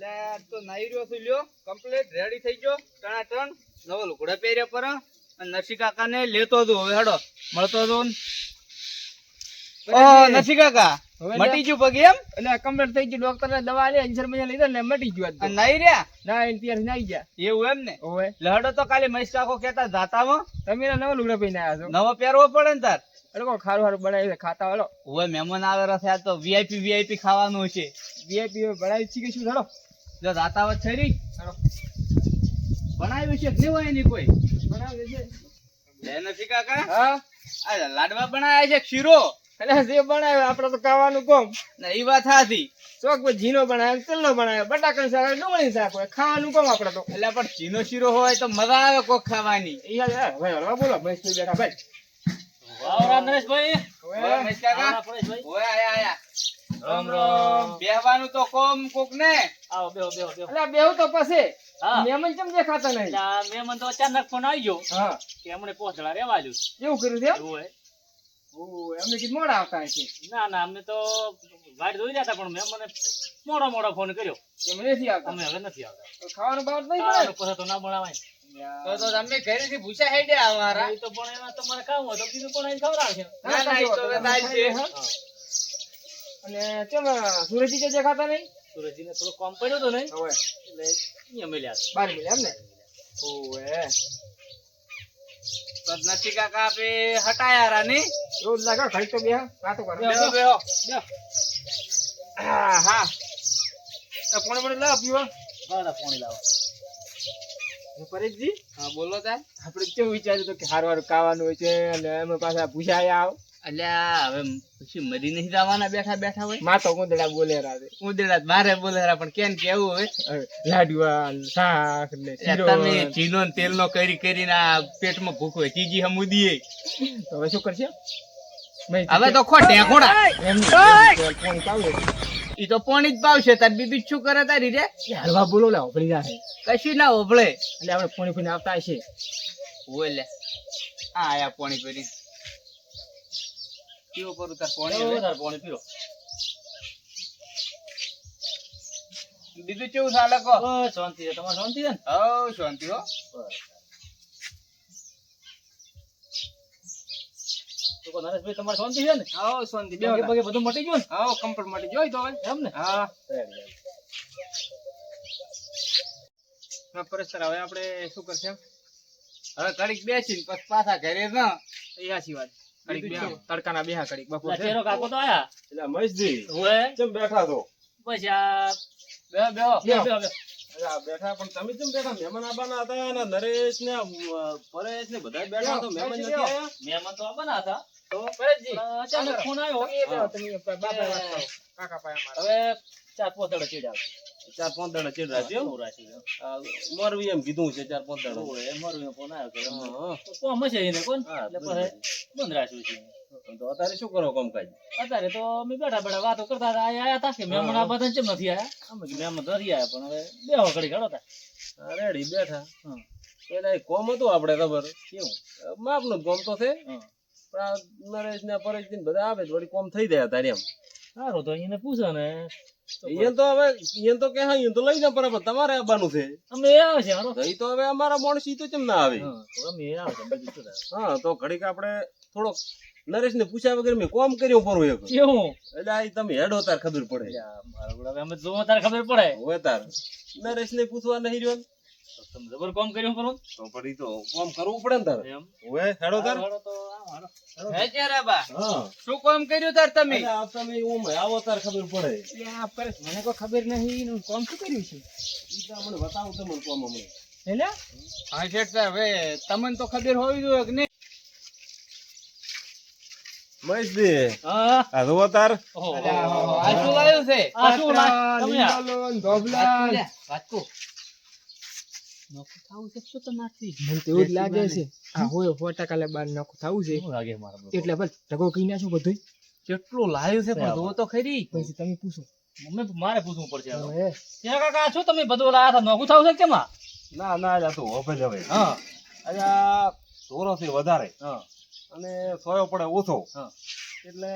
એટલે તો નાઈ રહ્યો છું લ્યો? કમ્પ્લીટ રેડી થઈ ગયો. ટણા ટણ. નવો લુગડા પહેર્યા પર. અને નરસિંહ કાકાને લેતો હતો હવે હેડો. મળતો હતો ઓ નરસિંહ કાકા મટી ગયું પગે એમ? એટલે કમ્પ્લીટ થઈ ગયું. ડોક્ટર દવા આલી ઇન્જર મહિના લીધા ને મટી ગયું અને નાઈ રહ્યા ના એને ત્યાર નાઈ ગયા. એવું એમ ને? ઓવે લહડો તો કાલે મહેશ કાકો કેતા જાતામાં તમે નવા લુગડા પહેરીને આવ્યા છો. નવો પહેરવો પડે ને તાર. કોઈ ખારું ખારું બનાવી ખાતા વાળો મહેમાન આવે રસે તો વીઆઈપી વીઆઈપી ખાવાનું છે. વીઆઈપી બનાવી શીખે શું ધડો જો દાતાવત છે ની બનાવ્યું છે કે હોય એની કોઈ? બનાવી છે લે નથી કાકા હા? આ લાડવા બનાવ્યા છે શીરો એટલે જે બનાવ્યો આપણે તો ખાવાનું કોમ. ને એ વાત હતી ચોક પર ઝીનો બનાવ્યો તેલનો બનાવ્યો બટાકાનું શાક હોય, ડુંગળીનું શાક હોય ખાવાનું કોમ આપણે તો. એટલે પણ ચીનો શીરો હોય તો મજા આવે કોક ખાવાની. ભાઈ બોલો ભાઈ બેઠા ભાઈ. નરેશભાઈ. ઓય મહેશ કાકા. ઓય આયા આયા. રામ રામ. બેહવાનું તો કોમ કોક ને. આવો બેહો બેહો બેહો. એટલે બેહો તો પછી. મેમન કેમ દેખાતા નહીં? આ મેમન તો અચાનક ફોન આવી ગયો. હા. કે એમણે પોસડા રેવા જો એવું કર્યું છે ઓય ઓ એમને કીધું મોડા આવતા છે ના ના અમે તો વાટ જોઈ રહ્યા હતા પણ મને મોડો મોડો ફોન કર્યો. એમ નથી આવતા. અમે હવે નથી આવતા. ખાવાનું બાવટ નહીં પડે? પછી તો ના બનાવાય. તો તો તમે ઘરેથી ભૂસા હેડ્યા અમારા. તો પણ એમાં તમારે ખાવું હોય તો બીજું પણ ખવડાવશે ના ના તો કદાચ છે. હા. અને કેમ સુરજી જે દેખાતા નહીં? સુરજીને થોડું કોમ પડ્યો તો નહીં? હવે. એટલે અહીંયા મળ્યા બાર મળ્યા એમ ને ઓએ તો કાકા આપે હટાયા રાની રોજ લાગા ખાઈ તો બે વાતો કરે. બેહો બેહો. હા હા. તો પોણે પોણે લાવ પીવા. બરાબર પાણી લાવો. પરેશજી? હા બોલો તાર. આપણે કેવું વિચાર્યું હતું કે હારું હારું ખાવાનું હોય છે અને એમાં પાછા ભૂસાયા આવ. અલ્યા હવે પછી મરી નહીં જવાના બેઠા બેઠા હોય? માં તો ઉદેડા મારે બોલેરા પણ કેમ કેવું હોય લાડવા શાક ને તમે ચીનો ને તેલનો કરી કરીને આ પેટમાં ભૂખ હોય ચીજી હમુદીએ હવે શું કરશે? હવે તો ખોટે ફોન. ઈ તો પોણી જ પાવશે તાર બીબી શું કરે તારી રે? હલવા બોલો લે ઓભળી જાય કશી ના ઓભળે એટલે આપણે પોણી ફોન આવતા હશે. ઓય લે આ આયા પોણી કરી કેવો કરું તાર પાણી હવે? વધારે પાણી પીવો. બીજું કેવું ચાલે કો શાંતિ છે. તમારે શાંતિ છે ને? શાંતિ હો. તો નરેશભાઈ તમારે શાંતિ છે ને? હવ શાંતિ. પગે પગે બધું મટી ગયું હવ કમ્પ્લીટ માટે જોઈ તો એમ ને? હા. હા, પરેશ હવે આપણે શું કરશે હવે ઘડીક બેસીને પછી પાછા ઘરે ના એ વાત. કડીક બેહા, તડકાના બેહા કડીક બપોર ચેરો કાકો તો આયા? એટલે મહેશજી હવે કેમ બેઠા છો? પછી આ બેહો બેહો બેહો, બેહો, બેહો. અરે આ બેઠા પણ તમે કેમ બેઠા? મહેમાન આવવાના હતા ને નરેશ ને પરેશ ને બધા બેઠા તો મહેમાન નથી આયા? મહેમાન તો આવવાના હતા. તો પરેશજી, અચાનક ફોન આવ્યો. તમે. કાકા હવે ચાર પાંચ ચીડ આવશે ચાર પાંચ દાડા ચીડ રાખ્યું છે. આ એમ કીધું છે ચાર પાંચ દાડા. ઓય, મારું ફોન આવ્યો કે. હા, કોમ હશે એને કોણ? એટલે પછી બંધ રાખ્યું છે. તો અત્યારે શું કરો કામકાજ? અત્યારે તો અમે બેઠા બેઠા વાતો કરતા હતા આયા હતા કે મહેમાન આ બધા ચેમ નથી આયા? અમે મહેમાન તો આયા પણ હવે બેહો ઘડી ઘડો તા. રેડી બેઠા. હા. એક કોમ હતું આપણે ખબર? કેવું? માપનું જ કોમ તો છે. પણ આ નરેશ ને પરેશ બધા આવે વળી કોમ થઈ જાય તારે એમ. સારું તો એને પૂછો ને. અહીંયા તો હવે અહીંયા તો કે હા અહીંયા તો લઈ જાવ પણ તમારે આવવાનું છે. અમે એ આવે છે હારો તો હવે અમારા માણસી તો કેમ ના આવે? અમે એ આવે છે? હા તો ઘડીક આપણે થોડોક નરેશ ને પૂછ્યા વગર મેં કોમ કર્યું પરવું એક. કેવું એટલે આ તમે હેડો તાર ખબર પડે. મારા હવે અમે જોવો તાર ખબર પડે. હોય તાર. નરેશ ને પૂછવા નહીં રહ્યો? તમે જબર કામ કર્યું કરું તો પડી તો કામ કરવું પડે ને તારે. એમ? હવે હેડો તાર. હારો તો હે ચારા બા? હા. શું કામ કર્યું તાર તમે? આ તમે ઓમ આવો તાર ખબર પડે. આ પરેશ, મને કોઈ ખબર નહીં નું કામ શું કર્યું છે? ઈ તો મને બતાવું તમને કામ અમને એટલે હા શેઠ સાહેબ હવે તમને તો ખબર હોવી જોઈએ કે નહીં? મહેશ દે હા. આ તાર. આ શું લાવ્યું છે? આ શું? તમે ધોબલા. નોખું થાવું છે શું તમારથી મને તેવું જ લાગે છે. આ હોય સો ટકા લે બાર નાખું થવું છે. કેવું લાગે મારા એટલે બસ ઢગો કઈ નાખું બધું કેટલું લાવ્યું છે પણ જોવો તો ખરી. પછી તમે પૂછો. મમ્મી મારે પૂછવું પડશે હવે. ત્યાં કાકા શું તમે બધું લાયા હતા? નોખું થવું છે કેમ? ના ના આ તો હોપે જ હવે. હા. અરે આ ઢોરો છે વધારે. હા. અને સોયો પડે ઓછો. હા. એટલે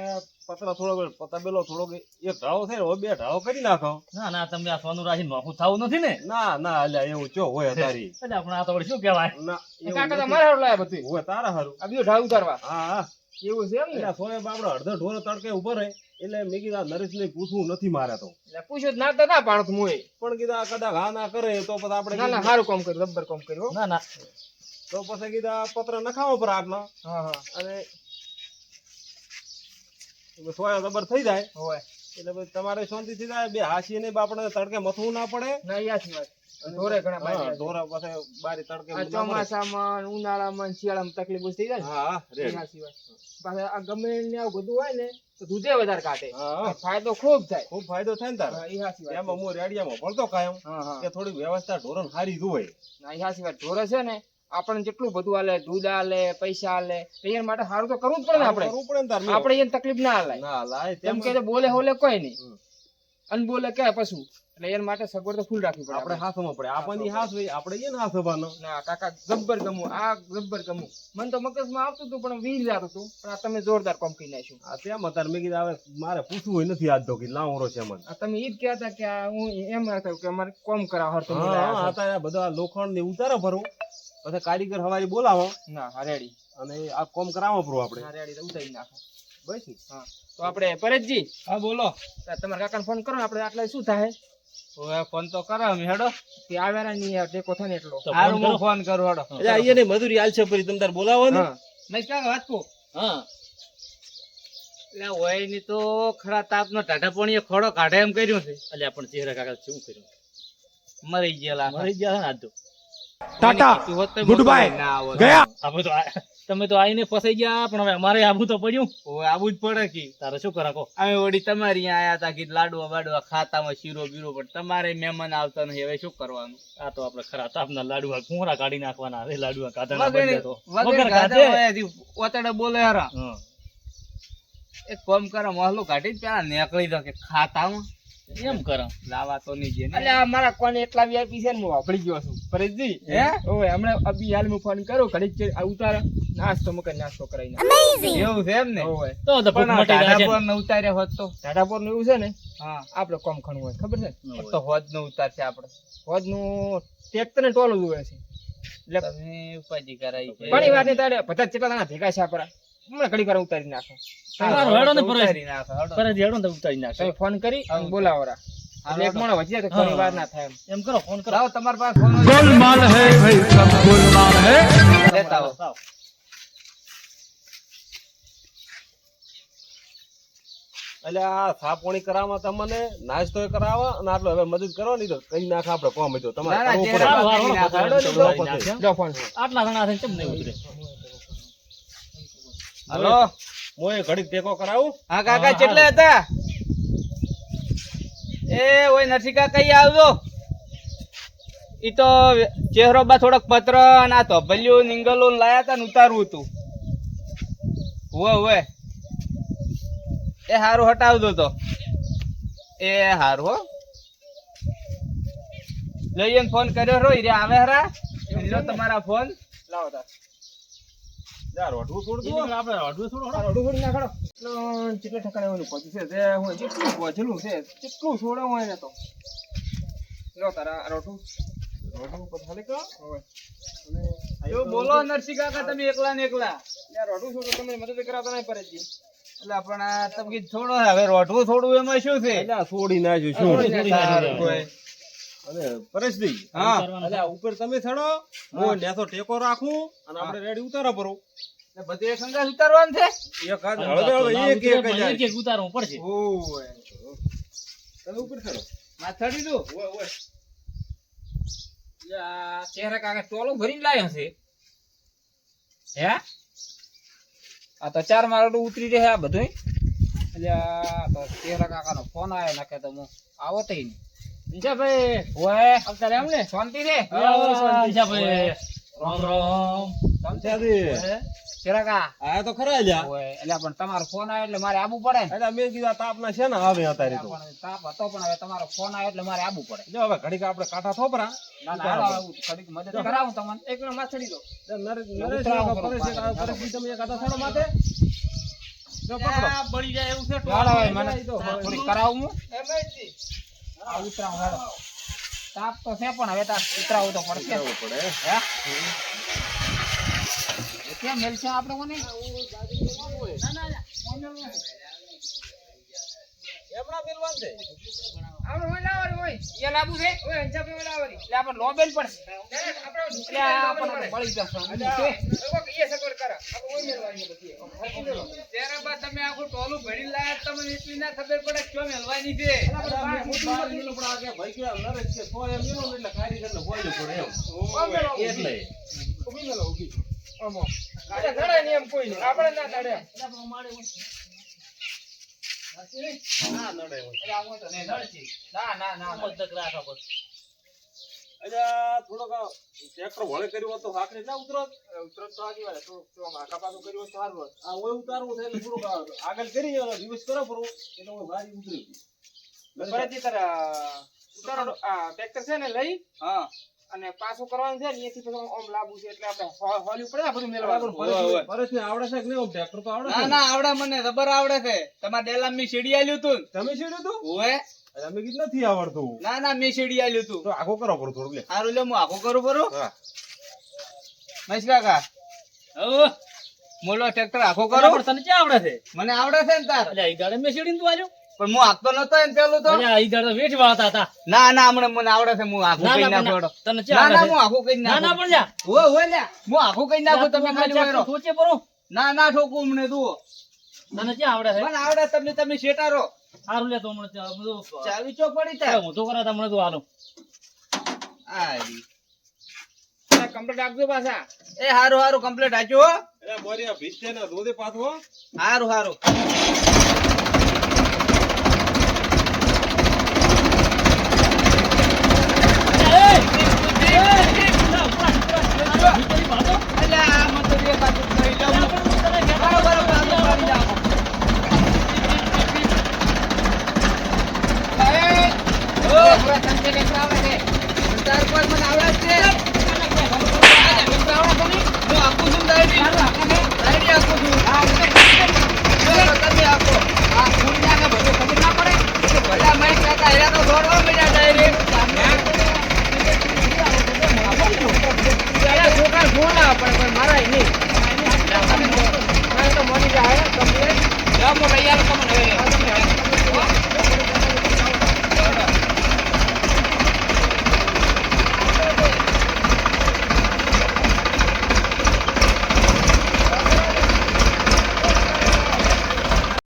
પતરા થોડોક તબેલો થોડોક એક ઢાળો થાય હવે બે ઢાળો કરી નાખો. ના ના તમે આ સોનું રાખી નોખું થવું નથી ને? ના ના અલ્યા એવું ચો હોય તારી. એટલે આપણે આ તો શું કહેવાય? ના કાકા તમારે હારું લાયા બધી. હોય તારા હારું. આ બીજું ઢાળ ઉતારવા. હા હા. એવું છે એમ ને? સોએ બાપડો અડધો ઢોરો તડકે ઊભો રહે. એટલે મેં કીધા નરેશ ને પૂછવું નથી મારે તો. એટલે પૂછ્યું તો ના તો ના પાડત હું પણ કીધા કદાચ હા ના કરે તો પછી આપણે ના ના સારું કામ કર્યું રબર કામ કર્યું હો. ના ના. તો પછી કીધા પત્ર નખાવો પર આટલો હા હા. અને સોયા જબર થઈ જાય. હોય. એટલે પછી તમારે શાંતિ થઈ જાય બે હાસી ને આપણે તડકે મથવું ના પડે. ના સાચી વાત. ઘણા પાસે બારી તડકે. ચોમાસામાં ઉનાળામાં શિયાળામાં તકલીફ થઈ જાય હા વાત. પાછા આ ગમે ને આવું બધું હોય ને તો દૂધે વધારે કાઢે. ફાયદો ખૂબ થાય. ખૂબ ફાયદો થાય ને તારે. એમાં હું રેડિયામાં ભણતો કાયમ કે થોડીક વ્યવસ્થા ઢોરણ હારી જોવે ના ઈ વાત. ઢોરે છે ને આપણને જેટલું બધું આલે દૂધ આલે પૈસા આલે એના માટે સારું તો કરવું જ પડે ને આપણે. આપણે એને તકલીફ ના તેમ તેમ કે બોલે હોલે કોઈ નહીં. હમ. અનબોલે કે પશુ એટલે એના માટે સગવડ તો ફૂલ રાખવી પડે આપણે હાથમાં પડે. આપણને હાથ હોય આપણે એને હાથવાનો ના કાકા ગબ્બર ગમું. આ ગબ્બર ગમું. મને તો મગજમાં આવતું હતું પણ વીર જાતું હતું. પણ આ તમે જોરદાર કોમ કરી નાખ્યું. આ તેમ અત્યારે મેં કીધું હવે મારે પૂછવું હોય નથી આજ તો કે લાવરો છે મને. આ તમે ઈ જ કહેતા કે હું એમ થયું કે અમારે કોમ કરાવ હર તમે હા હા, અત્યારે આ બધા લોખંડ ને ઉતારો ભરવું પછી કારીગર હવારી બોલાવો ના હા અને આ કોમ કરાવો પડવું આપણે. હા ઉતારી નાખો. બસ હા. તો આપણે પરેશજી. હા બોલો. તમારા કાકાને ફોન કરો આપણે આટલા શું થાય? હવે ફોન તો કરો અમે હેડો. કે આવ્યા નહીં યાર ટેકો થાય એટલો. હારું હું ફોન કરું હેડો. એટલે અહીંયા મજૂરી આલશે પરી તમે તાર બોલાવો ને. નહીં વાત કો હા. એટલે હોયની તો ખરા તાપ નો ટાઢાપણીએ ખોડો કાઢે એમ કર્યું છે. એટલે આપણે ચહેરા કાકા શું કર્યું? મરી ગયેલા મરી ગયા ના ટાટા ગુડ બાય. ગયા. આપણે તો તમે તો આવીને ફસાઈ ગયા પણ હવે અમારે આબુ તો પડ્યું. હવે આબુ જ પડે કે. તારે શું કરાકો અમે વળી તમારી અહીંયા આયા તા કે લાડવા બાડવા ખાતામાં શીરો બીરો પણ તમારે મહેમાન આવતા નહીં. હવે શું કરવાનું? આ તો આપણે ખરા તાપના લાડવા કુંરા કાઢી નાખવાના અરે લાડવા કાઢવાના વગર કાઢે હોયાથી ઓતડે બોલે હારા. એક કોમ કરો મહલો કાઢી પેલા નીકળી દો કે ખાતામાં. એમ કરો. લાવા તો નહીં જે એટલે આ મારા કોને એટલા વીઆઈપી છે ને હું વાપરી ગયો છું. પરેશજી હે? ઓય હમણાં અભી હાલ હું ફોન કરો ઘડીક ચે- ઉતાર. નાસ્તો મૂકે નાસ્તો કરાવી નાખ એવું છે એમ ને? ઓય તો તો પણ છે. ટાઢા ઉતાર્યા હોત તો. ટાટાપોરનું એવું છે ને? હા. આપણે કોમ ખણું હોય ખબર છે? ને તો નું ઉતાર ઉતારશે આપણે. હોજનું ટેક્ટર ને ટોલું જોવે છે. એટલે તમે ઉપાધિ કરાઈ છે. ઘણી વાર ને તારે. બધા જેટલા દાણા ભેગા છે આપણા હમણાં ઘડી વાર ઉતારી નાખો. હેડો ને ઉતારી નાખો, હેડો. ને ઉતારી નાખશે ફોન કરી અને બોલાવો રા. એટલે આ સાપોણી કરાવવા તમને નાસ્તો કરાવવા અને આટલો હવે મદદ કરો નહીં તો કઈ નાખ આપડે કોમ તો તમારે આટલા ઘણા હલો? મોય ઘડીક ટેકો કરાવું. હા કાકા કેટલે હતા? એ ઓય નથી કાકા ઈ આવજો. ઈ તો ચહેરો બા થોડોક પત્ર અને આ તો ભલ્યું નિંગલું લાયા તા ને ઉતારવું હતું હુવે હુવે. એ હારું હટાવજો તો. એ હારું હો. લઈને ફોન કર્યો રો ઈ રે આવે હરા? લો તમારા ફોન. લાવો તે બોલો નરસિંહ કાકા તમે એકલા ને એકલા. રોટું છોડો તમે મદદ કરાવતા નહીં પડે એટલે પણ તમે છોડો હવે રોટવું થોડું એમાં શું છે? છોડી નાખ્યું શું છોડી નાખ્યું. સારું કોઈ. અને પરેશભાઈ હા. એટલે ઉપર તમે ચડો હું નેસો ટેકો રાખું અને આપણે રેડી ઉતારો ભરો ને બધું ઉતારવાનું છે? એક હાથ હળવે હળવે એક એક એક એક ઉતારવું પડશે. ઓય તમે ઉપર ચડો. માથાડી દો. ઓય ઓય. આ ચહેરા કાકા ટોલો ભરીને લાવ્યો છે. હે? આ તો ચાર મારો ઉતરી રહે આ બધું એટલે તો ચહેરા કાકાનો ફોન આવ્યો નાખે તો હું આવો તો નહીં. નિશાભાઈ ઓય અત્યારે એમ ને શાંતિ રે નિશાભાઈ રામ રામ ચહેરા કા આયા તો ખરા લ્યા ઓય એટલે પણ તમારો ફોન આવ્યો એટલે મારે આવવું પડે ને એટલે મેં કીધું આ તાપના છે ને આવે અત્યારે તો તાપ હતો પણ હવે તમારો ફોન આવ્યો એટલે મારે આવવું પડે જો હવે ઘડીક આપણે કાંઠા થોપરા ના ના ઘડીક મદદ કરાવું તમને એક મિનિટ માથડી દો નરેશ નરેશ આ તમે એક હાથા છોડો માથે જો પકડો આ બળી જાય એવું છે હવે મને થોડી કરાવું હું. એમ જ છે. આ ઉતરાવું હેડો તાપ તો છે પણ હવે તાપ ઉતરાવું તો પડશે. પડે. હે? કેમ મેલ છે આપણે કોને એમના મેલવાન છે. આપણે હોય લાવવાની હોય. એ લાવવું છે? ઓય અંજા પે લાવવાની. એટલે આપણે લોબેલ પડશે. એટલે આ આપણને બળી જશે ઊંધું છે. ત્યારે બા તમે આખું ટોલું ભરી લાયા તમને એટલી ના ખબર પડે ક્યાં મેલવાની છે. તો ભાઈ કે નરેશ છે સો એમ ને એટલે પડે એમ. તો નહીં. ના ના ના ના. ટ્રેક્ટર વળે કર્યું તો હાકરી ના ઉતરત આ ઓય ઉતારવું છે એટલે આગળ કરી રિવર્સ કરો ફરું એટલે ઓય ગાડી ઉતરી હા અને પાછું કરવાનું છે ને એથી પછી ઓમ લાગુ છે એટલે આપણે હો- હોલ્યું પડે બધું મેળવાનું આવડે છે કે નહીં? ટ્રેક્ટર તો આવડે ના ના? આવડે મને રબર આવડે છે. તમારે ડેલામ મેં શેડી આલ્યું તું તમે સીડ્યું તું? ઓવે. તમે કીધું નથી આવડતું. ના ના મેં શેડી આલ્યું તું. તો આખો કરો પડું થોડું લે. સારું લે હું આખું કરું પરું હા. મહેશ કાકા. મોલો ટ્રેક્ટર આખો કરો. કરો પણ તને ક્યાં આવડે છે? મને આવડે છે ને તાર. એટલે ગાડે મેં સીડી તું આલ્યો? પણ હું આપતો નતો એમ પેલું તો. એટલે આ વેઠ વાળતા હતા ના ના હમણાં મને આવડે છે હું આખું કઈ ના નાખું તને ના ના હું આખું કઈ ના ના પણ જા. ઓય ઓય લ્યા હું આખું કઈ નાખું તમે ખાલી તું સોચે પરો. ના ના ઠોકું મને તું તને ક્યાં આવડે છે? મને આવડે તમને તમે શેટારો. સારું લે તો હમણે બધું ચાવી ચો પડી તા. હું તો કરા તમને તું હાલો. આ રી. કમ્પ્લીટ આપજો પાછા. એ હારું હારું કમ્પ્લીટ આપજો એ અરે મોરી આ છે ને રોદે પાછો હારું હારું.